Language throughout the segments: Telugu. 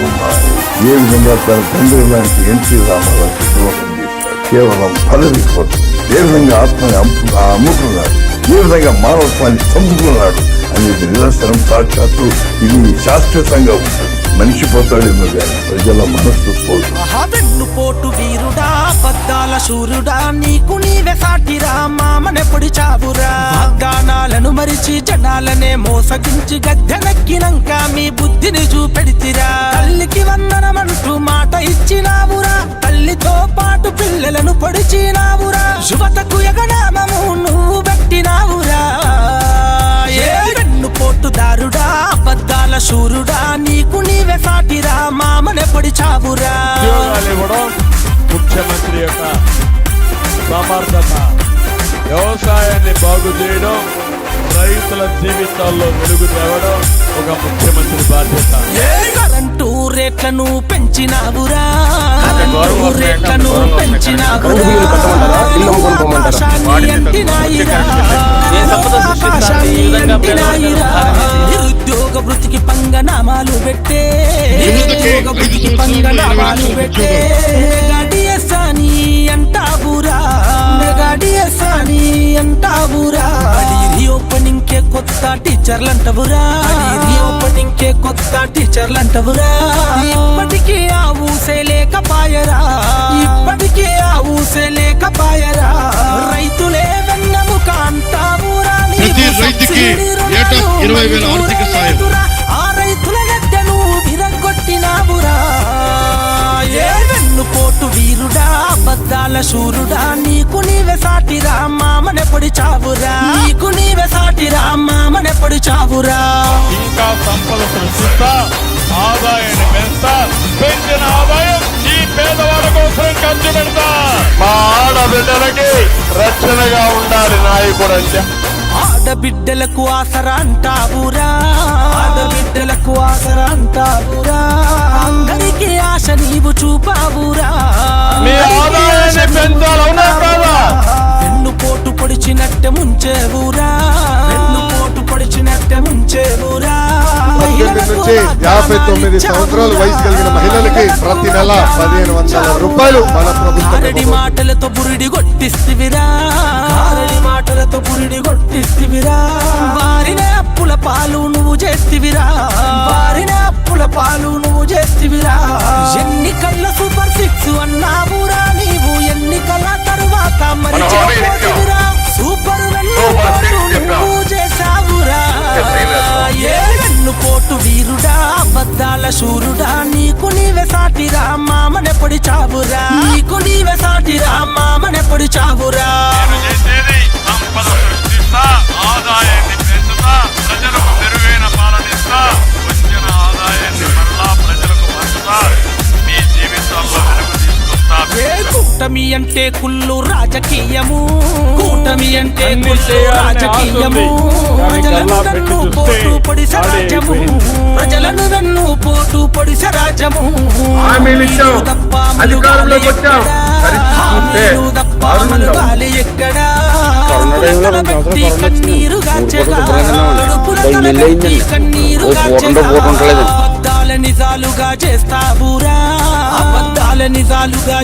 ఏ విధంగా తన తండ్రి లాంటి ఎన్టీ రామారావు ద్రోహం చేశాడు. కేవలం పదవి కోసం. ఏ విధంగా ఆత్మని అమ్ము- అమ్ముకున్నాడు. ఏ విధంగా మానవత్వాన్ని చంపుకున్నాడు అనేది నిదర్శనం సాక్షాత్తు ఇది శాశ్వతంగా ఉంటుంది మనిషి పోతాడేమో కానీ ప్రజల మనస్సు పోదు. వెన్నుపోటు వీరుడా పద్దాల సూర్యుడా నీకు నీవే సాటిరా మామనెప్పుడు చావురా? మరిచి జనాలనే మోసగించి గద్దెనెక్కినంక మీ బుద్ధిని చూపెడితిరా. తల్లికి వందనమంటూ మాట ఇచ్చినావురా. తల్లితో పాటు పిల్లలను పొడిచినావురా. యువతకు ఎగనామము నువ్వు పెట్టినావురా. ఏ వెన్నుపోటు దారుడా అబద్ధాల శూరుడా నీకు నీవే సాటిరా మామనే పొడిచావురా. చావురా ముఖ్యమంత్రి యొక్క సమర్థత వ్యవసాయాన్ని బాగు చేయడం రైతుల జీవితాల్లో వెలుగు తేవడం ఒక ముఖ్యమంత్రి బాధ్యత. కరెంటు రేట్లను పెంచినావురా. కరెంటు రేట్లను. నిరుద్యోగ వృత్తికి పంగనామాలు పెట్టే. నిరుద్యోగ వృత్తికి పంగనామాలు పెట్టే. గడియసాని అంటావురా కొత్త టీచర్లు అంటవురా రీఓపెనింగ్ కే కొత్త టీచర్లు అంటవురా ఇప్పటికీ ఆ ఊసే లేకపాయరా ఇప్పటికీ ఆ ఊసే లేకపాయరా రైతులే వెన్నముక అంటావురా. నీవు ప్రతి రైతుకి సబ్సిడీ రుణాలు ఏటా ఇరవై వేల ఆర్థిక సాయం. రైతురా, ఆ రైతుల గడ్డను విరగొట్టినావురా ఏ వెన్నుపోటు వీరుడా అబద్ధాల శూరుడా నీకు నీవే సాటిరా మామనే పొడిచావురా నీకు మామనే పొడిచావురా. ఇంకా సంపద సృష్టిస్తా ఆదాయాన్ని పెంచుతా పెంచిన ఆదాయం ఈ పేదవాళ్ళ కోసం ఖర్చు పెడతా. మా ఆడబిడ్డలకి రక్షణగా ఉండాలి నాయకుడు అంటే ఆడబిడ్డలకు ఆసరా అంటావురా. ఆడబిడ్డలకు ఆసరా అంటావురా. అందరికీ ఆశ నీవు చూపావురా. మీ ఆదాయాన్ని పెంచాలవునా కాదా? వెన్ను పోటు పొడిచినట్టే ముంచేవురా. పద్దెనిమిది నుంచి యాభై తొమ్మిది సంవత్సరాల వయసు కలిగిన మహిళలకి ప్రతి నెల పదిహేను వందల రూపాయలు మన ప్రభుత్వం మాటలతో బురిడి కొట్టిస్తివిరా? మాటలతో బురిడి కొట్టిస్తివిరా? వారినే అప్పుల పాలు నువ్వు చేస్తివిరా? శూరుడా నీకు నీవే సాటిరా మామనే పొడిచావురా నీకు నీవే సాటిరా మామనే పొడిచావురా నేను చేసేది సంపద సృష్టిస్తా ఆదాయాన్ని పెంచుతా ప్రజలకు మెరుగైన పాలనిస్తా వచ్చిన ఆదాయాన్ని మరలా ప్రజలకు పంచుతా మీ జీవితాల్లో వెలుగు తీసుకొస్తా. ఏ కూటమి అంటే కుళ్ళు రాజకీయము? కూటమి అంటే కుళ్ళు చేయాలనే రాజకీయము? ప్రజలను చూస్తే పోటు రాజ్యము. అయిపోయింది. ప్రజలను వెన్ను పోటు ఇచ్చాం. మీరు తప్ప అధికారంలోకి వచ్చాం. ఎక్కడా? పరిస్థితి చూస్తే హామీలు తప్ప దారుణంగా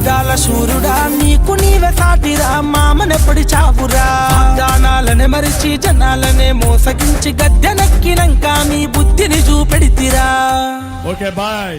అబద్ధాల శూరుడా నీకు నీవే సాటిరా మామనే చావురా. వాగ్దానాలనే మరిచి జనాలనే మోసగించి గద్దెనెక్కినంక మీ బుద్ధిని చూపెడితిరా. Okay bye.